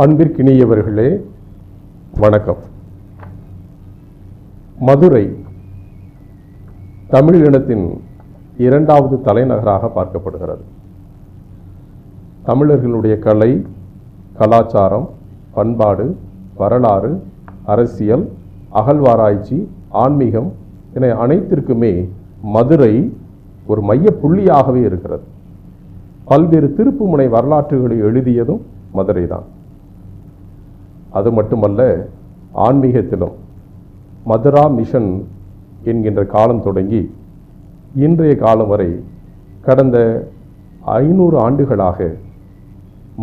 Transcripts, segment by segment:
அன்பிற்கினியவர்களே வணக்கம். மதுரை தமிழ் இனத்தின் இரண்டாவது தலைநகராக பார்க்கப்படுகிறது. தமிழர்களுடைய கலை கலாச்சாரம் பண்பாடு வரலாறு அரசியல் அகழ்வாராய்ச்சி ஆன்மீகம் என அனைத்திற்குமே மதுரை ஒரு மைய புள்ளியாகவே இருக்கிறது. பல்வேறு திருப்புமுனை வரலாற்றுகளை எழுதியதும் மதுரை தான். அது மட்டுமல்ல ஆன்மீகத்திலும் மதுரா மிஷன் என்கின்ற காலம் தொடங்கி இன்றைய காலம் வரை கடந்த ஐநூறு ஆண்டுகளாக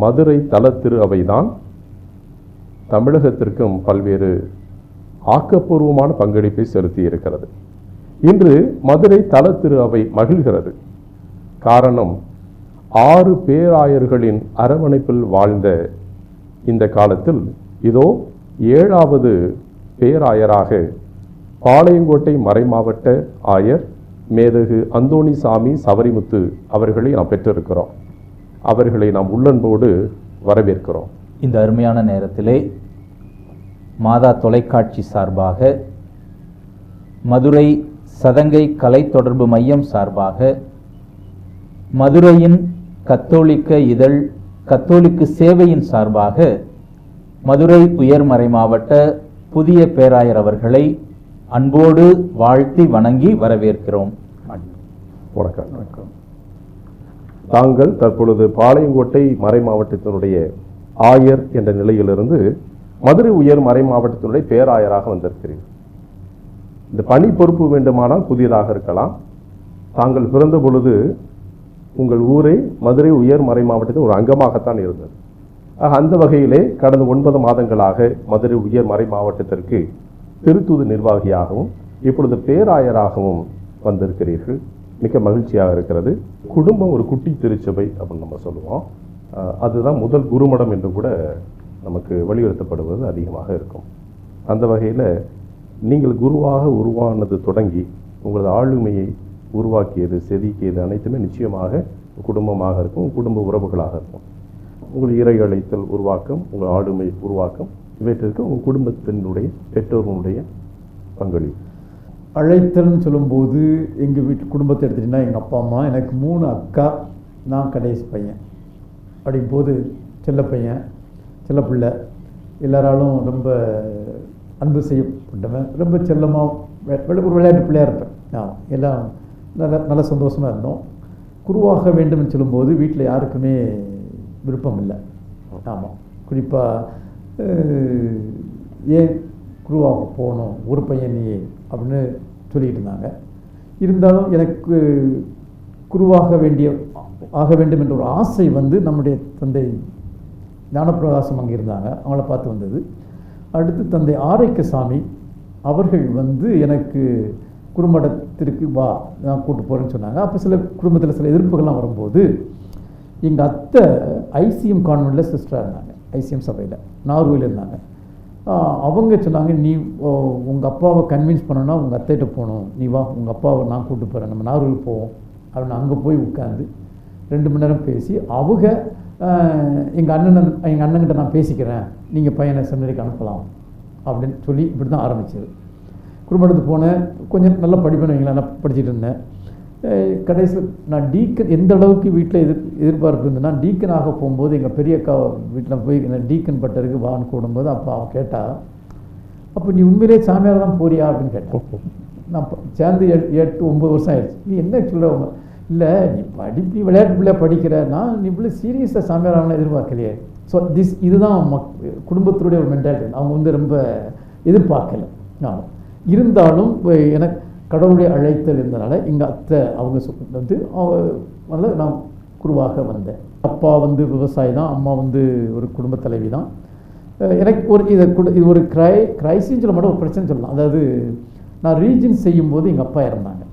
மதுரை தலத்திரு அவைதான் தமிழகத்திற்கும் பல்வேறு ஆக்கப்பூர்வமான பங்களிப்பை செலுத்தி இருக்கிறது இன்று மதுரை தல திரு அவை மகிழ்கிறது. காரணம் ஆறு பேராயர்களின் அரவணைப்பில் வாழ்ந்த இந்த காலத்தில் இதோ ஏழாவது பேராயராக பாளையங்கோட்டை மறைமாவட்ட ஆயர் மேதகு அந்தோணிசாமி சவரிமுத்து அவர்களை நாம் பெற்றிருக்கிறோம். அவர்களை நாம் உள்ளன்போடு வரவேற்கிறோம். இந்த அருமையான நேரத்திலே மாதா தொலைக்காட்சி சார்பாக மதுரை சதங்கை கலை தொடர்பு மையம் சார்பாக மதுரையின் கத்தோலிக்க இதழ் கத்தோலிக்கு சேவையின் சார்பாக மதுரை உயர்மறை மாவட்ட புதிய பேராயர் அவர்களை அன்போடு வாழ்த்தி வணங்கி வரவேற்கிறோம். வணக்கம். தாங்கள் தற்பொழுது பாளையங்கோட்டை மறை மாவட்டத்தினுடைய ஆயர் என்ற நிலையிலிருந்து மதுரை உயர் மறை மாவட்டத்தினுடைய பேராயராக வந்திருக்கிறீர்கள். இந்த பணி பொறுப்பு வேண்டுமானால் புதியதாக இருக்கலாம். தாங்கள் பிறந்த பொழுது உங்கள் ஊரை மதுரை உயர் மறை மாவட்டத்தின் ஒரு அங்கமாகத்தான் இருந்தது. ஆக அந்த வகையிலே கடந்த ஒன்பது மாதங்களாக மதுரை உயர் மறை மாவட்டத்திற்கு திருத்தூது நிர்வாகியாகவும் இப்பொழுது பேராயராகவும் வந்திருக்கிறீர்கள். மிக்க மகிழ்ச்சியாக இருக்கிறது. குடும்பம் ஒரு குட்டி திருச்சபை அப்படின்னு நம்ம சொல்லுவோம். அதுதான் முதல் குருமடம் என்று கூட நமக்கு வலியுறுத்தப்படுவது அதிகமாக இருக்கும். அந்த வகையில் நீங்கள் குருவாக உருவானது தொடங்கி உங்களது ஆளுமையை உருவாக்கியது செதுக்கியது அனைத்துமே நிச்சயமாக குடும்பமாக இருக்கும் குடும்ப உறவுகளாக இருக்கும். உங்கள் இறை அழைத்தல் உருவாக்கம் உங்கள் ஆளுமை உருவாக்கம் இவற்றிற்கு உங்கள் குடும்பத்தினுடைய பெற்றோர்களுடைய பங்களிப்பு. அழைத்தல்னு சொல்லும்போது எங்கள் வீட்டு குடும்பத்தை எடுத்துகிட்டிங்கன்னா எங்கள் அப்பா அம்மா எனக்கு மூணு அக்கா நான் கடைசி பையன். அப்படிங்கும்போது செல்ல பையன் செல்ல பிள்ளை எல்லாராலும் ரொம்ப அன்பு செய்யப்பட்டவன் ரொம்ப செல்லமாக ஒரு விளையாட்டு பிள்ளையாக இருப்பேன். ஆமாம் எல்லாம் நல்ல நல்ல சந்தோஷமாக இருந்தோம். குருவாக வேண்டும்னு சொல்லும்போது வீட்டில் யாருக்குமே விருப்பம் இல்லை ஆமாம் குறிப்பாக ஏன் குருவாக போகணும் ஒரு பையன் நீ அப்படின்னு சொல்லிக்கிட்டு இருந்தாங்க. இருந்தாலும் எனக்கு குருவாக வேண்டிய ஆக வேண்டும் என்ற ஒரு ஆசை வந்து நம்முடைய தந்தை ஞானப்பிரகாசம் அங்கே இருந்தாங்க. அவங்கள பார்த்து வந்தது. அடுத்து தந்தை ஆரைக்கசாமி அவர்கள் வந்து எனக்கு குறுமடத்திற்கு வா நான் கூட்டு போகிறேன்னு சொன்னாங்க. அப்போ சில குடும்பத்தில் சில எதிர்ப்புகள்லாம் வரும்போது எங்கள் அத்தை ஐசிஎம் கான்வெண்ட்டில் சிஸ்டராக இருந்தாங்க. ஐசிஎம் சபையில் நார்வேல இருந்தாங்க. அவங்க சொன்னாங்க நீ உங்கள் அப்பாவை கன்வின்ஸ் பண்ணனா உங்கள் அத்தைகிட்ட போகணும். நீ வா உங்கள் அப்பாவை நான் கூப்பிட்டு போகிறேன் நம்ம நார்வேல் போவோம். அப்படின்னு அங்கே போய் உட்காந்து ரெண்டு மணி நேரம் பேசி அவங்க எங்கள் அண்ணன் எங்கள் அண்ணன்கிட்ட நான் பேசிக்கிறேன். நீங்கள் பையனை செமினரிக்கு அனுப்பலாம். அப்படின்னு சொல்லி இப்படி தான் ஆரம்பிச்சது குடும்பத்துக்கு போனேன். கொஞ்சம் நல்லா படிப்பேன் வைங்களேன் நான் படிச்சுட்டு இருந்தேன். கடைசியில் நான் டீக்கன் எந்த அளவுக்கு வீட்டில் எதிர் எதிர்பார்ப்பு இருந்ததுன்னா டீக்கன் ஆக போகும்போது எங்கள் பெரிய அக்கா வீட்டில் போய் டீக்கன் பட்டருக்கு வான்னு கூடும்போது அப்போ அவன் கேட்டா அப்போ நீ உண்மையிலே சாமியார் தான் போறியா? அப்படின்னு கேட்டேன். நான் சேர்ந்து எட்டு ஒம்பது வருஷம் ஆயிடுச்சு. நீ என்ன சொல்கிறவங்க இல்லை நீ படிப்பு நீ விளையாட்டு பிள்ளையா படிக்கிற நான் நீ இவ்வளோ சீரியஸாக சாமியார் ஆகணும் எதிர்பார்க்கலையே. ஸோ திஸ் இதுதான் மக் குடும்பத்தினுடைய ஒரு மென்டாலிட்டி அவங்க வந்து ரொம்ப எதிர்பார்க்கல. ஆமாம் இருந்தாலும் எனக்கு கடவுளுடைய அழைத்தல் இருந்தனால எங்கள் அத்தை அவங்க சொ- வந்து அவ நான் குருவாக வந்தேன். அப்பா வந்து விவசாயி தான் அம்மா வந்து ஒரு குடும்ப தலைவி தான். எனக்கு ஒரு இதை குடு இது ஒரு கிரை கிரைசின்னு சொல்ல மாட்டோம் ஒரு பிரச்சனை சொல்லலாம். அதாவது நான் ரீஜன் செய்யும்போது எங்கள் அப்பா இறந்தாங்க.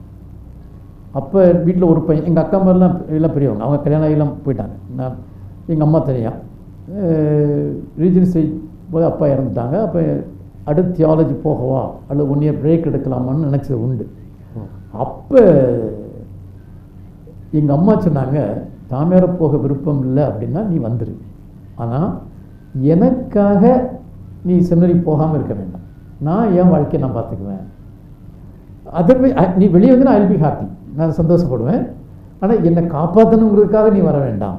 அப்போ வீட்டில் ஒரு பையன் எங்கள் அக்கா மாதிரிலாம் எல்லாம் பெரியவங்க அவங்க கல்யாணம் எல்லாம் போயிட்டாங்க. நான் எங்கள் அம்மா தனியாக ரீஜன்சி போது அப்பா இறந்துட்டாங்க. அப்போ அடுத்து தியாலஜி போகவா? அல்லது ஒன் இயர் பிரேக் எடுக்கலாமான்னு நினச்சது உண்டு. அப்போ எங்கள் அம்மா சொன்னாங்க தாமேர போக விருப்பம் இல்லை அப்படின்னா நீ வந்துடு ஆனால் எனக்காக நீ செமினரி போகாமல் இருக்க வேண்டாம். நான் என் வாழ்க்கையை நான் பார்த்துக்குவேன். அதர்வை நீ வெளியே வந்து நான் ஐல் பி ஹாப்பி நான் சந்தோஷப்படுவேன். ஆனால் என்னை காப்பாற்றணுங்கிறதுக்காக நீ வர வேண்டாம்.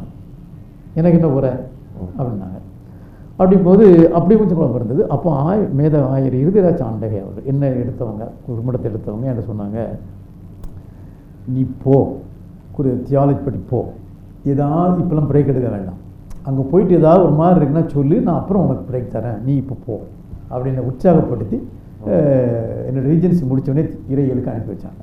எனக்கு என்ன உரை அப்படின்னாங்க. அப்படிங்கும்போது அப்படி கொஞ்சம் குழப்பம் இருந்தது. அப்போ ஆய் மேத ஆயர் இருதிராஜ் ஆண்டகை அவர் என்ன எடுத்தவங்க? குடும்பத்தை எடுத்தவங்க என்ன சொன்னாங்க. நீ போ. ஒரு தியாலஜி படி போ. ஏதாவது இப்போலாம் பிரேக் எடுக்க வேண்டாம். அங்கே போயிட்டு ஏதாவது ஒரு மாதிரி இருக்குன்னா சொல்லு நான் அப்புறம் உனக்கு பிரேக் தரேன். நீ இப்போ போ. அப்படின்னு உற்சாகப்படுத்தி அஹ், என்னோட ரீஜன்சி முடித்தோடனே இறையலுக்கு அனுப்பி வச்சாங்க.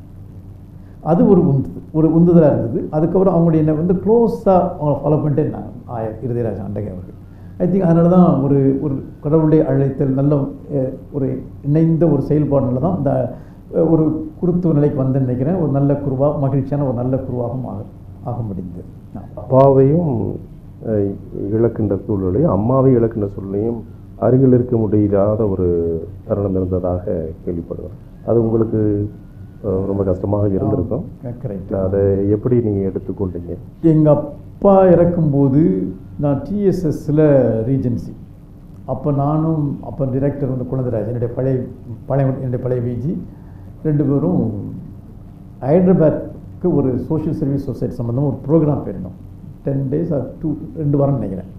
அது ஒரு உந்து ஒரு உந்துதலாக இருந்தது. அதுக்கப்புறம் அவங்களுடைய என்னை வந்து க்ளோஸாக அவங்கள ஃபாலோ பண்ணிட்டே இருந்தாங்க. ஆயர் இருதயராஜ் அண்டகை அவர்கள். ஐ திங்க் அதனால தான் ஒரு ஒரு கடவுளுடைய அழைத்தல் நல்ல ஒரு இணைந்த ஒரு செயல்பாடுனால தான் இந்த ஒரு குருத்துவ நிலைக்கு வந்தேன்னு நினைக்கிறேன். ஒரு நல்ல குருவா மகிழ்ச்சியான ஒரு நல்ல குருவாகவும் ஆக ஆக முடிந்தது. அப்பாவையும் இழக்கின்ற சூழ்நிலையும் அம்மாவை இழக்கின்ற சூழ்நிலையும் அருகில் இருக்க முடியாத ஒரு தருணம் இருந்ததாக கேள்விப்படுகிறேன். அது உங்களுக்கு ரொம்ப கஷ்டமாக இருந்திருக்கும். அதை எப்படி நீங்கள் எடுத்துக்கொண்டீங்க? எங்கள் அப்பா இறக்கும்போது நான் டிஎஸ்எஸ்ஸில் ரீஜென்சி அப்போ நானும் அப்போ டிரெக்டர் வந்து குழந்தைராஜ் என்னுடைய பழைய பழைய என்னுடைய பழைய விஜி ரெண்டு பேரும் ஹைதராபாத்க்கு ஒரு சோஷியல் சர்வீஸ் சொசைட்டி சம்மந்தமாக ஒரு ப்ரோக்ராம் போயிருந்தோம். டென் டேஸ் ஆர் டூ ரெண்டு வாரம் நினைக்கிறேன்.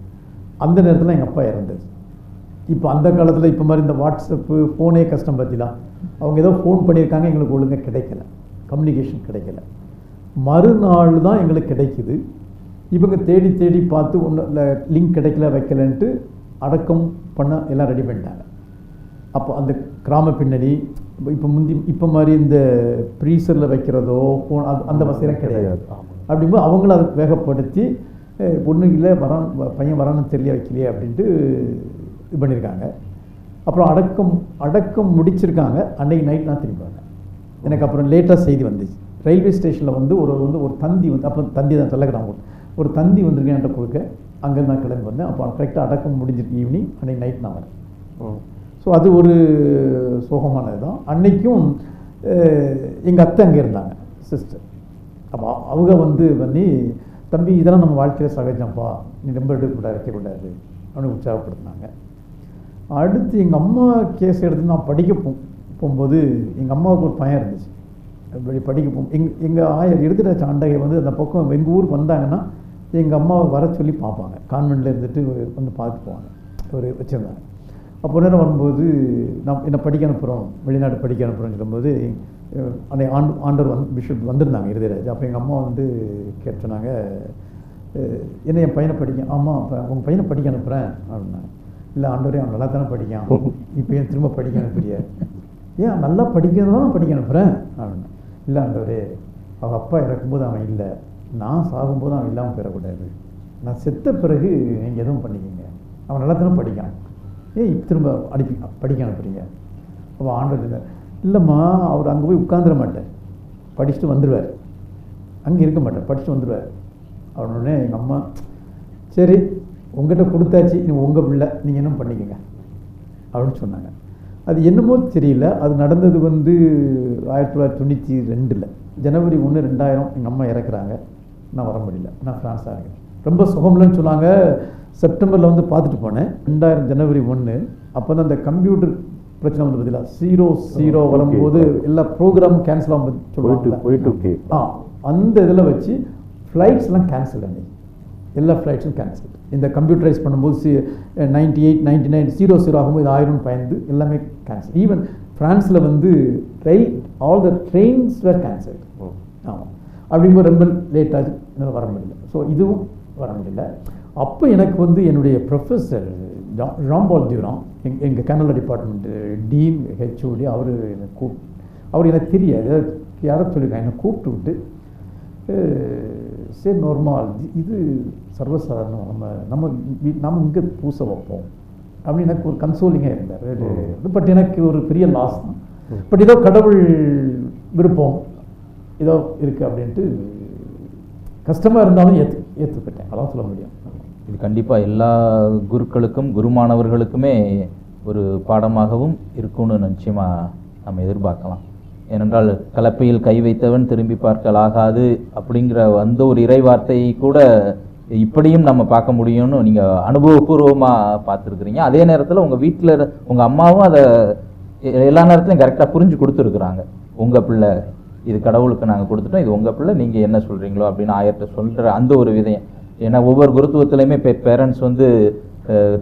அந்த நேரத்தில் எங்கள் அப்பா இறந்தது இப்போ அந்த காலத்தில் இப்போ மாதிரி இந்த வாட்ஸ்அப்பு ஃபோனே கஷ்டம் பார்த்தீங்களா அவங்க ஏதோ ஃபோன் பண்ணியிருக்காங்க எங்களுக்கு ஒழுங்காக கிடைக்கல. கம்யூனிகேஷன் கிடைக்கல. மறுநாள் தான் எங்களுக்கு கிடைக்குது. இவங்க தேடி தேடி பார்த்து ஒன்றும் லிங்க் கிடைக்கல வைக்கலன்ட்டு அடக்கம் பண்ண எல்லாம் ரெடி பண்ணிட்டாங்க. அப்போ அந்த கிராம பின்னணி இப்போ முந்தி இப்போ மாதிரி இந்த ப்ரீசரில் வைக்கிறதோ ஃபோன் அது அந்த வசதியெல்லாம் கிடையாது. அப்படிங்கும்போது அவங்கள அதை வேகப்படுத்தி ஒன்றும் இல்லை வரான் பையன் வரான்னு தெரியல வைக்கலையே அப்படின்ட்டு இது பண்ணியிருக்காங்க அப்புறம் அடக்கம் அடக்கம் முடிச்சிருக்காங்க. அன்னைக்கு நைட் நான் திரும்பி வந்தேன். எனக்கு அப்புறம் லேட்டாக செய்தி வந்துச்சு. ரயில்வே ஸ்டேஷனில் வந்து ஒரு வந்து ஒரு தந்தி வந்து அப்போ தந்தி தான் டெலகிராம் ஒரு தந்தி வந்திருக்கு என்கிட்ட கொடுக்க. அங்கே நான் கிளம்பி வந்தேன். அப்போ கரெக்டாக அடக்கம் முடிஞ்சிருக்கு ஈவினிங் அன்னைக்கு நைட் நான் வரேன் ஸோ அது ஒரு சோகமானது தான் அன்னைக்கும் எங்கள் அத்தை அங்கே இருந்தாங்க சிஸ்டர் அப்போ அவங்க வந்து பண்ணி தம்பி இதெல்லாம் நம்ம வாழ்க்கையில் சகஜம்ப்பா. நீ ரொம்ப எடுக்கக்கூடாது வைக்கக்கூடாது அப்படின்னு உற்சாகப்படுத்தினாங்க. அடுத்து எங்கள் அம்மா கேஸ் எடுத்து நான் படிக்க போ போகும்போது எங்கள் அம்மாவுக்கு ஒரு பையன் இருந்துச்சு. அப்படி படிக்க போ எங் எங்கள் ஆயர் எழுதுகிற ஆண்டகை வந்து அந்த பக்கம் எங்கள் ஊருக்கு வந்தாங்கன்னா எங்கள் அம்மாவை வர சொல்லி பார்ப்பாங்க. கான்வெண்ட்டில் இருந்துட்டு வந்து பார்த்து போவாங்க ஒரு வச்சுருந்தாங்க அப்போ நேரம் வரும்போது நான் என்னை படிக்க அனுப்புகிறோம் வெளிநாடு படிக்க அனுப்புகிறோம்னு சொல்லும்போது அன்னை ஆண்டு ஆண்டவர் வந்து பிஷப் வந்திருந்தாங்க இருதயராஜ் அப்போ எங்கள் அம்மா வந்து கேட்டனாங்க என்ன என் பையனை படிக்க ஆமாம் அப்போ உங்கள் பையனை படிக்க அனுப்புகிறேன் அப்படின்னாங்க. இல்லை ஆண்டவரே அவன் நல்லா தானே படிக்கான். இப்போ ஏன் திரும்ப படிக்க அனுப்புறிய? ஏன் நல்லா படிக்கிறதான் படிக்க அனுப்புகிறேன் அப்படின்னா இல்லை ஆண்டவரே அவள் அப்பா இறக்கும்போது அவன் இல்லை. நான் சாகும்போது அவன் இல்லாமல் போயிடக்கூடாது. நான் செத்த பிறகு நீங்கள் எதுவும் பண்ணிக்கங்க. அவன் நல்லா தானே படிக்கான். ஏன் திரும்ப அடிப்பி படிக்க அனுப்புறீங்க அப்போ ஆண்டவர் இல்லை இல்லைம்மா அவர் அங்கே போய் உட்காந்துட மாட்டார். படிச்சுட்டு வந்துடுவார் அங்கே இருக்க மாட்டார். படிச்சுட்டு வந்துடுவார் அவனோடனே எங்கள் அம்மா சரி உங்ககிட்ட கொடுத்தாச்சு. நீ உங்கள் பிள்ளை. நீங்கள் என்ன பண்ணிக்கோங்க. அப்படின்னு சொன்னாங்க. அது என்னமோ தெரியல. அது நடந்தது வந்து ஆயிரத்தி தொள்ளாயிரத்தி தொண்ணூற்றி ரெண்டில். ஜனவரி ஒன்று ரெண்டாயிரம் எங்கள் அம்மா இறக்குறாங்க. நான் வர முடியல. நான் ஃப்ரான்ஸாக இருக்கேன். ரொம்ப சுகம்லன்னு சொன்னாங்க. செப்டம்பரில் வந்து பார்த்துட்டு போனேன். ரெண்டாயிரம் ஜனவரி ஒன்று அப்போ தான் அந்த கம்ப்யூட்டர் பிரச்சனை வந்து பார்த்தீங்களா? Zero zero. வரும்போது எல்லா ப்ரோக்ராமும் கேன்சல் ஆகும் சொல்லுவாங்க போயிட்டு ஆ அந்த இதில் வச்சு ஃப்ளைட்ஸ்லாம் கேன்சல் அன்னைக்கு. எல்லா ஃப்ளைட்ஸும் கேன்சல் இந்த கம்ப்யூட்டரைஸ் பண்ணும்போது C ninety eight ninety nine zero zero ஆகும்போது ஆயிரம் பயந்து எல்லாமே கேன்சல் ஈவன் ஃப்ரான்ஸில் வந்து ரயில் all the trains were cancel அப்படிங்கும்போது ரொம்ப லேட் ஆச்சு. என்னால் வர முடியல. ஸோ இதுவும் வர முடியல. அப்போ எனக்கு வந்து என்னுடைய ப்ரொஃபஸர் ஜாம்பால் தியூராம் எங் எங்கள் கனடா டிபார்ட்மெண்ட் டீன் ஹெச்ஓடி அவர் என்னை கூப் அவர் எனக்கு தெரியாது. யாரோ சொல்லியிருக்காங்க. என்னை கூப்பிட்டு விட்டு சரி நார்மல் இது சர்வசாதாரணம் நம்ம நம்ம நம்ம இங்கே பூச வைப்போம். அப்படின்னு எனக்கு ஒரு கன்சோலிங்காக இருந்தார். பட் எனக்கு ஒரு பெரிய லாஸ் தான் பட் ஏதோ கடவுள் விருப்பம். ஏதோ இருக்குது அப்படின்ட்டு கஷ்டமாக இருந்தாலும் ஏற்று ஏற்றுக்கிட்டேன் அதான் சொல்ல முடியும். இது கண்டிப்பாக எல்லா குருக்களுக்கும் குருமானவர்களுக்குமே ஒரு பாடமாகவும் இருக்கும்னு நிச்சயமாக நம்ம எதிர்பார்க்கலாம். ஏனென்றால் கலப்பையில் கை வைத்தவன் திரும்பி பார்க்கலாகாது அப்படிங்கிற அந்த ஒரு இறை வார்த்தையை கூட இப்படியும் நம்ம பார்க்க முடியும்னு நீங்கள் அனுபவபூர்வமாக பார்த்துருக்குறீங்க. அதே நேரத்தில் உங்கள் வீட்டில் உங்கள் அம்மாவும் அதை எல்லா நேரத்துலையும் கரெக்டாக புரிஞ்சு கொடுத்துருக்குறாங்க. உங்கள் பிள்ளை இது கடவுளுக்கு நாங்கள் கொடுத்துட்டோம் இது உங்கள் பிள்ளை நீங்கள் என்ன சொல்கிறீங்களோ அப்படின்னு ஆயர்கிட்ட சொல்கிற அந்த ஒரு விதயம் ஏன்னா ஒவ்வொரு குருத்துவத்திலையுமே இப்போ பேரண்ட்ஸ் வந்து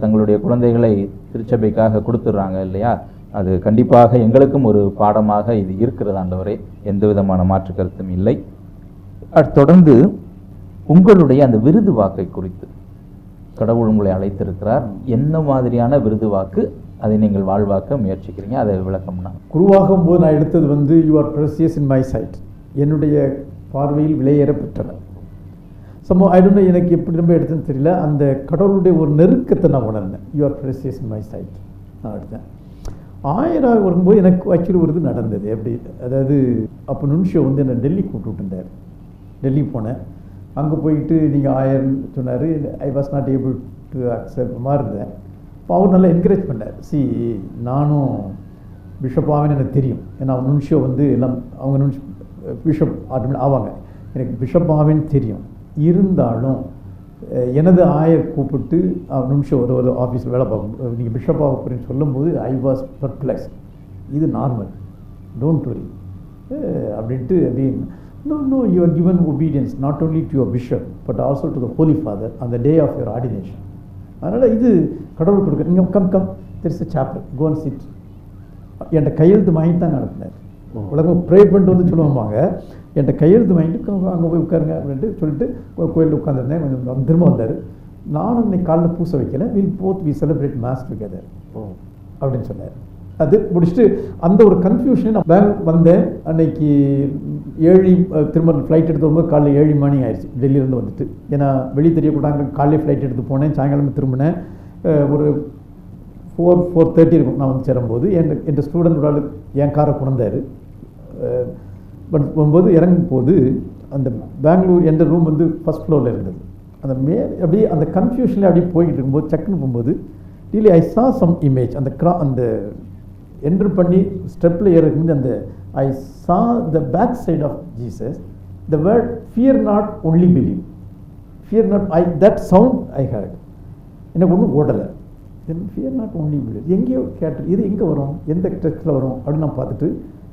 தங்களுடைய குழந்தைகளை திருச்சபைக்காக கொடுத்துட்றாங்க இல்லையா? அது கண்டிப்பாக எங்களுக்கும் ஒரு பாடமாக இது இருக்கிறது ஆண்டவரே. எந்த விதமான மாற்று கருத்தும் இல்லை. தொடர்ந்து உங்களுடைய அந்த விருது வாக்கை குறித்து. கடவுள் உங்களை அழைத்திருக்கிறார். என்ன மாதிரியான விருது வாக்கு? அதை நீங்கள் வாழ்வாக்க முயற்சிக்கிறீங்க. அதை விளக்கம் குருவாகும் போது நான் எடுத்தது வந்து you are precious in my sight என்னுடைய பார்வையில் விலையேற பெற்றன சமோ ஐ எனக்கு எப்படி ரொம்ப எடுத்தேன்னு தெரியல. அந்த கடவுளுடைய ஒரு நெருக்கத்தை நான் உணர்ந்தேன். You are precious in my sight நான் எடுத்தேன். ஆயிரம் வரும்போது எனக்கு ஆக்சுவலி ஒரு இது நடந்தது. எப்படி அதாவது அப்போ நுன்ஷோ வந்து என்னை டெல்லி கூப்பிட்டு இருந்தார் டெல்லி போனேன். அங்கே போயிட்டு நீங்கள் ஆயிரம் சொன்னார். I was not able to accept மாதிரி இருந்தேன் அப்போ அவர் நல்லா என்கரேஜ் பண்ணார். சி நானும் பிஷப்பாவேன்னு எனக்கு தெரியும். ஏன்னா நுன்ஷியோ வந்து எல்லாம் அவங்க நுன்ஷ் பிஷப் ஆட்டோமேட் ஆவாங்க. எனக்கு பிஷப்பாவேன்னு தெரியும். இருந்தாலும் எனது ஆயர் கூப்பிட்டு நிமிஷம் ஒரு ஒரு ஆஃபீஸில் வேலை பார்க்கும் நீங்கள் பிஷப் ஆக போகிறேன்னு சொல்லும்போது ஐ வாஸ் பர்ப்ளெக்ஸ் இது நார்மல் டோன்ட் வரி அப்படின்ட்டு அப்படின்னு no no you are given obedience not only to your bishop but also to the holy father அந்த டே ஆஃப் யுவர் ஆர்டினேஷன் அதனால் இது கடவுள் கொடுக்க நீங்கள் கம் கம் தெரிச சாப்பிள் கோன் சிட் என்கிட்ட கையெழுத்து வாங்கிட்டு தான் அனுப்பினார் உலகம் ப்ரே பண்ணிட்டு வந்து சொல்லுவாங்க என்கிட்ட கையெழுத்து வாங்கிட்டு அங்கே போய் உட்காருங்க அப்படின்ட்டு சொல்லிட்டு கோயிலில் உட்காந்துருந்தேன் கொஞ்சம் திரும்ப வந்தார். நானும் இன்னைக்கு காலைல பூசை வைக்கல. Will both we celebrate mass together அப்படின்னு சொன்னார். அது முடிச்சுட்டு அந்த ஒரு கன்ஃபியூஷன் நான் பேங்க் வந்தேன். அன்னைக்கு ஏழு திரும்ப ஃப்ளைட் எடுத்து வரும்போது காலைல ஏழு மணி ஆயிடுச்சு. டெல்லியிலேருந்து வந்துட்டு. ஏன்னா வெளியே தெரியக்கூடாங்க காலையிலே ஃப்ளைட் எடுத்து போனேன். சாயங்காலம் திரும்பினேன். ஒரு ஃபோர் ஃபோர் தேர்ட்டி இருக்கும். நான் வந்து சேரும்போது என் என் ஸ்டூடெண்ட் ஒரு ஆள் என் காரை கொண்டாரு பட் போகும்போது இறங்கும் போது அந்த பெங்களூர் என்ற ரூம் வந்து ஃபஸ்ட் ஃப்ளோரில் இருந்தது. அந்த மே அப்படியே அந்த கன்ஃபியூஷனில் அப்படியே போய்கிட்டு இருக்கும்போது சக்குன்னு போகும்போது really ஐ சா சம் இமேஜ் அந்த க்ரா அந்த என்ட்ரு பண்ணி ஸ்டெப்பில் ஏறும்போது அந்த I saw the back side of Jesus the word fear not only believe fear not I that sound I had எனக்கு ஒன்றும் ஓடலை. Then fear not only believe எங்கேயோ கேட்டு இது எங்கே வரும்? எந்த டெக்ஸ்டில் வரும்? அப்படின்னு நான் பார்த்துட்டு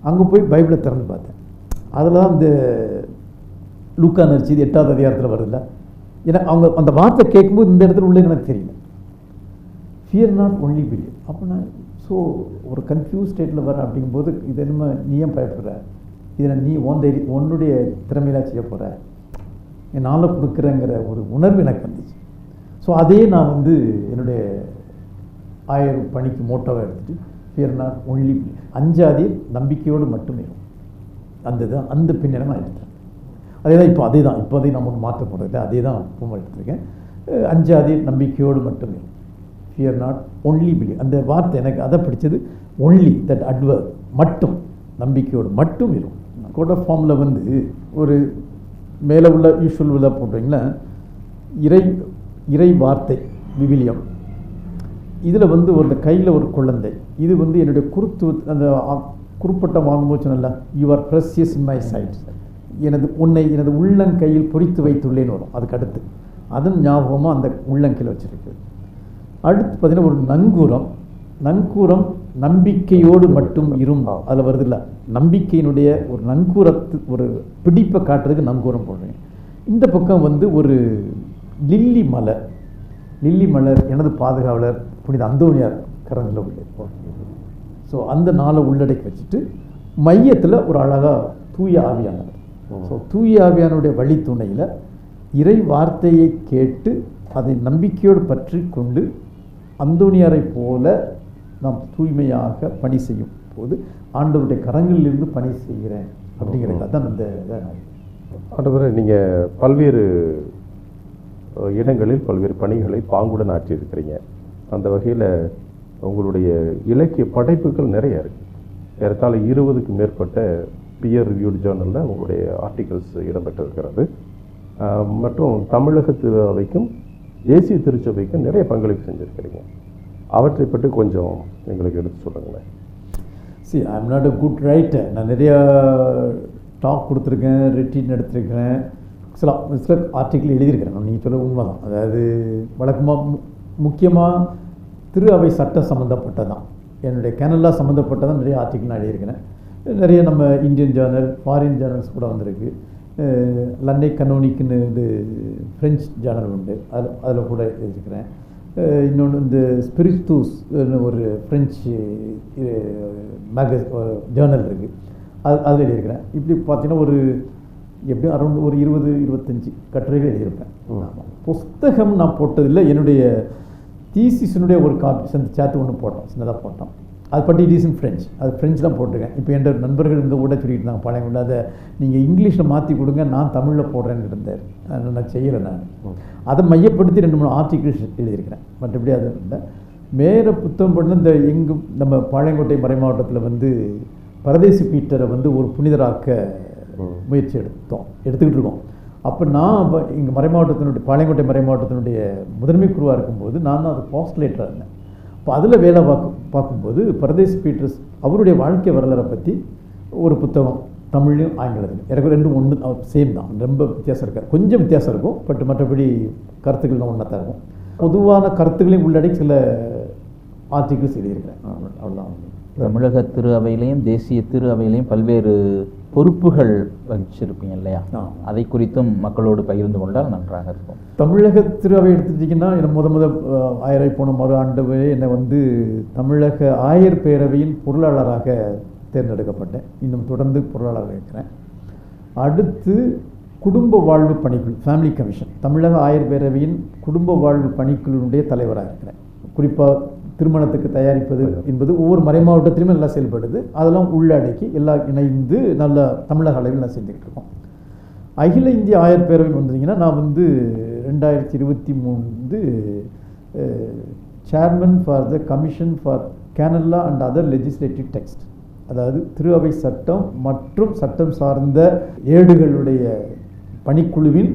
அங்கே போய் பைபிளை திறந்து பார்த்தேன். அதில் தான் இந்த லூக்கா இது எட்டாவது அதிகாரத்தில் வருதுல்ல? ஏன்னா அவங்க அந்த வார்த்தை கேட்கும்போது இந்த இடத்துல உள்ள எனக்கு தெரியல. ஃபியர் நாட் ஒன்லி பிலீவ் அப்போ நான் ஸோ ஒரு கன்ஃபியூஸ் ஸ்டேட்டில் வர அப்படிங்கும்போது இது என்னமோ நீ ஏன் பயப்படுற? இதை நீ உன் தைரிய உன்னுடைய திறமையில செய்ய போகிற என்னால் கொடுக்குறேங்கிற ஒரு உணர்வு எனக்கு வந்துச்சு. ஸோ அதே நான் வந்து என்னுடைய ஆயிரம் பணிக்கு மோட்டோவை எடுத்துகிட்டு ஃபியர் நாட் ஒன்லி அஞ்சாதி நம்பிக்கையோடு மட்டுமே. அந்த தான் அந்த பின்னணமாக நான் எடுத்தேன். அதே தான் இப்போ அதே தான் இப்போ அதே நம்ம ஒன்று மாற்ற போகிறது அதே தான் இப்போ எடுத்திருக்கேன். அஹ் அஞ்சாதி நம்பிக்கையோடு மட்டுமே. ஃபியர் நாட் ஒன்லி பிலி அந்த வார்த்தை எனக்கு அதை பிடிச்சது ஒன்லி தட் அட்வர் மட்டும் நம்பிக்கையோடு மட்டும் இருக்கும். கோட் ஆஃப் ஃபார்மில் வந்து ஒரு மேலே உள்ள யூஷுவல் உள்ள போட்டிங்கன்னா இறை இறை வார்த்தை விவிலியம். இதில் வந்து ஒரு கையில் ஒரு குழந்தை. இது வந்து என்னுடைய குருத்து அந்த ஆ- குறுப்பட்டம் வாங்கும்போது சொன்னல you are in my sight எனது உன்னை எனது உள்ளங்கையில் பொறித்து வைத்துள்ளேன்னு வரும். அதுக்கு அடுத்து. அதுவும் ஞாபகமாக அந்த உள்ளங்கையில் வச்சுருக்கு. அடுத்து பார்த்திங்கன்னா ஒரு நங்கூரம். நங்கூரம் நம்பிக்கையோடு மட்டும் இரும். அதில் வருது இல்லை நம்பிக்கையினுடைய ஒரு நங்கூரத்து ஒரு பிடிப்பை காட்டுறதுக்கு நங்கூரம் போடுறேன். இந்த பக்கம் வந்து ஒரு லில்லி மலை. லில்லி மலர் எனது பாதுகாவலர் புனித அந்தோனியார் கரங்களில் உள்ளே ஸோ அந்த நாளை உள்ளடக்கி வச்சுட்டு மையத்தில் ஒரு அழகாக தூய ஆவியானவர். ஸோ தூய ஆவியானுடைய வழித்துணையில் இறை வார்த்தையை கேட்டு அதை நம்பிக்கையோடு பற்றி கொண்டு அந்தோனியாரை போல நாம் தூய்மையாக பணி செய்யும் போது ஆண்டவருடைய கரங்களிலிருந்து பணி செய்கிறேன் அப்படிங்கிறது அதான் அந்த ஆண்டவரே நீங்கள் பல்வேறு இடங்களில் பல்வேறு பணிகளை பாங்குடன் ஆற்றியிருக்கிறீங்க. அந்த வகையில் உங்களுடைய இலக்கிய படைப்புகள் நிறைய இருக்கு. ஏறத்தாழ இருபதுக்கும் மேற்பட்ட பியர் ரிவ்யூட் ஜேர்னலில் உங்களுடைய ஆர்டிகல்ஸ் இடம்பெற்றிருக்கிறது. மற்றும் தமிழக திருவைக்கும் தேசிய திருச்சபைக்கும் நிறைய பங்களிப்பு செஞ்சுருக்கிறீங்க. அவற்றை பற்றி கொஞ்சம் எங்களுக்கு எடுத்து சொல்லுங்களேன். See I am not a good writer நான் நிறையா டாக் கொடுத்துருக்கேன் ரிட்டீன் எடுத்திருக்கிறேன். சில சில ஆர்டிக்கிள் எழுதியிருக்கிறேன். நீங்கள் சொல்ல உண்மை தான் அதாவது வழக்கமாக முக்கியமாக திரு அவை சட்டம் சம்மந்தப்பட்டதான் என்னுடைய கேனலா சம்மந்தப்பட்டதான் நிறைய ஆர்டிக்கிள் நான் எழுதியிருக்கிறேன். நிறைய நம்ம இந்தியன் ஜேர்னல் ஃபாரின் ஜேர்னல்ஸ் கூட வந்திருக்கு. லண்டை கனோனிக்குன்னு இது ஃப்ரெஞ்ச் ஜேர்னல் உண்டு. அதில் அதில் கூட எழுதியிருக்கிறேன். இன்னொன்று இந்த ஸ்பிரிட்டூஸ் ஒரு ஃப்ரெஞ்சு மேக ஜேர்னல் இருக்குது அது அதில் எழுதியிருக்கிறேன். இப்படி பார்த்தீங்கன்னா ஒரு எப்படியும் அரௌண்ட் ஒரு இருபது இருபத்தஞ்சி கட்டுரைகள் எழுதியிருப்பேன். புஸ்தகம் நான் போட்டதில்லை. என்னுடைய தீசிஸினுடைய ஒரு காப்பி சேர்ந்து சேர்த்து ஒன்று போட்டோம் சின்னதாக போட்டோம். அது but it is in French அது ஃப்ரெஞ்ச் தான் போட்டிருக்கேன். இப்போ என் நண்பர்கள் இங்கே கூட சொல்லிட்டு இருந்தாங்க பழைய கொண்டு அதை நீங்கள் இங்கிலீஷில் மாற்றி கொடுங்க நான் தமிழில் போடுறேன்னு இருந்தார் நான் செய்யலை நான். அதை மையப்படுத்தி ரெண்டு மூணு ஆர்டிகிள்ஸ் எழுதியிருக்கிறேன். மற்றபடி அது இல்லை. மேலே புத்தகம் பண்ண இந்த எங்கும் நம்ம பாளையங்கோட்டை மறை மாவட்டத்தில் வந்து பரதேசி பீட்டரை வந்து ஒரு புனிதராக்க முயற்சி எடுத்தோம் எடுத்துக்கிட்டு இருக்கோம் அப்போ நான் அப்போ இங்கே மறைமாவட்டத்தினுடைய பாளையங்கோட்டை மறைமாவட்டத்தினுடைய முதன்மை குருவாக இருக்கும்போது நான் தான் அது ஹாஸ்டலேட்டராக இருந்தேன். அப்போ அதில் வேலை பார்க்கும் பார்க்கும்போது பரதேசி பீட்டர்ஸ் அவருடைய வாழ்க்கை வரலாறை பற்றி ஒரு புத்தகம் தமிழ்லையும் ஆங்கிலத்திலும் எனக்கு ரெண்டும் ஒன்று சேம் தான். ரொம்ப வித்தியாசம் இருக்காது. கொஞ்சம் வித்தியாசம் இருக்கும் பட் மற்றபடி கருத்துக்கள் ஒன்றா தான் இருக்கும். பொதுவான கருத்துக்களையும் உள்ளடக்கி சில ஆர்டிகிள்ஸ் எழுதியிருக்கிறேன். அவ்வளோதான். தமிழக திரு அவையிலையும் தேசிய திரு அவையிலையும் பல்வேறு பொறுப்புகள் வகிச்சிருப்பீங்க இல்லையா. அதை குறித்தும் மக்களோடு பகிர்ந்து கொண்டால் நன்றாக இருக்கும். தமிழக திருவை எடுத்துட்டிங்கன்னா என்ன முத முத ஆயரை போன மறு ஆண்டு என்னை வந்து தமிழக ஆயர் பேரவையின் பொருளாளராக தேர்ந்தெடுக்கப்பட்டேன். இன்னும் தொடர்ந்து பொருளாளராக இருக்கிறேன். அடுத்து குடும்ப வாழ்வு பணிக்குழு ஃபேமிலி கமிஷன் தமிழக ஆயர் பேரவையின் குடும்ப வாழ்வு பணிக்குழுவினுடைய தலைவராக இருக்கிறேன். குறிப்பாக திருமணத்துக்கு தயாரிப்பது என்பது ஒவ்வொரு மறை மாவட்டத்திலுமே நல்லா செயல்படுது. அதெல்லாம் உள்ளடக்கி எல்லாம் இணைந்து நல்ல தமிழக அளவில் நான் செஞ்சுக்கிட்டு இருக்கோம். அகில இந்திய ஆயர் பேரவை வந்தீங்கன்னா நான் வந்து ரெண்டாயிரத்தி இருபத்தி மூணு வந்து chairman for the commission for canon law and other legislative text அதாவது திரு அவை சட்டம் மற்றும் சட்டம் சார்ந்த ஏடுகளுடைய பணிக்குழுவின்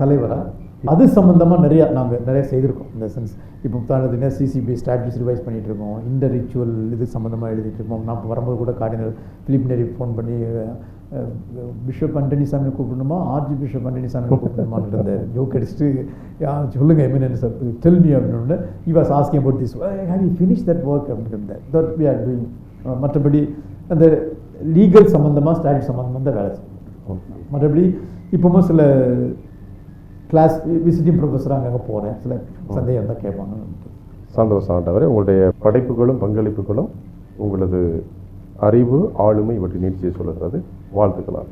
தலைவராக அது சம்மந்தமாக நிறையா நாங்கள் நிறைய செய்திருக்கோம் இந்த சென்ஸ் இப்போ உதாரணத்துக்கு சிசிபி ஸ்டாட்யூஸ் ரிவைஸ் பண்ணிகிட்டு இருக்கோம். இந்த ரிச்சுவல் இது சம்மந்தமாக எழுதிட்டு இருக்கோம். நான் வரும்போது கூட கார்டினல் பிலிப் நெரி ஃபோன் பண்ணி பிஷப் அண்டனிசாமி கூப்பிடணுமா? ஆர்ஜி பிஷப் அண்டனிசாமி கூப்பிடணுமான்னு இருந்தார் ஜோக் அடிச்சுட்டு "யா, சொல்லுங்க எமினன்ஸ் டெல் மீ அப்படின்னு he was asking about this have you finish that work அப்படின்னு இருந்தார் தட் வி ஆர் டூயிங் மற்றபடி அந்த லீகல் சம்மந்தமாக ஸ்டாட்யூட் சம்மந்தமாக தான் வேலை செய்யும் மற்றபடி இப்போவும் சில கிளாஸ் விசிட்டிங் ப்ரொஃபஸராக அங்கே போகிறேன் சில சந்தேகம் தான் கேட்பாங்க. சந்தோஷம் ஆண்டவரே உங்களுடைய படைப்புகளும் பங்களிப்புகளும் உங்களது அறிவு ஆளுமை இவற்றை நீட்சியை சொல்லுகிறது. வாழ்த்துக்களாக.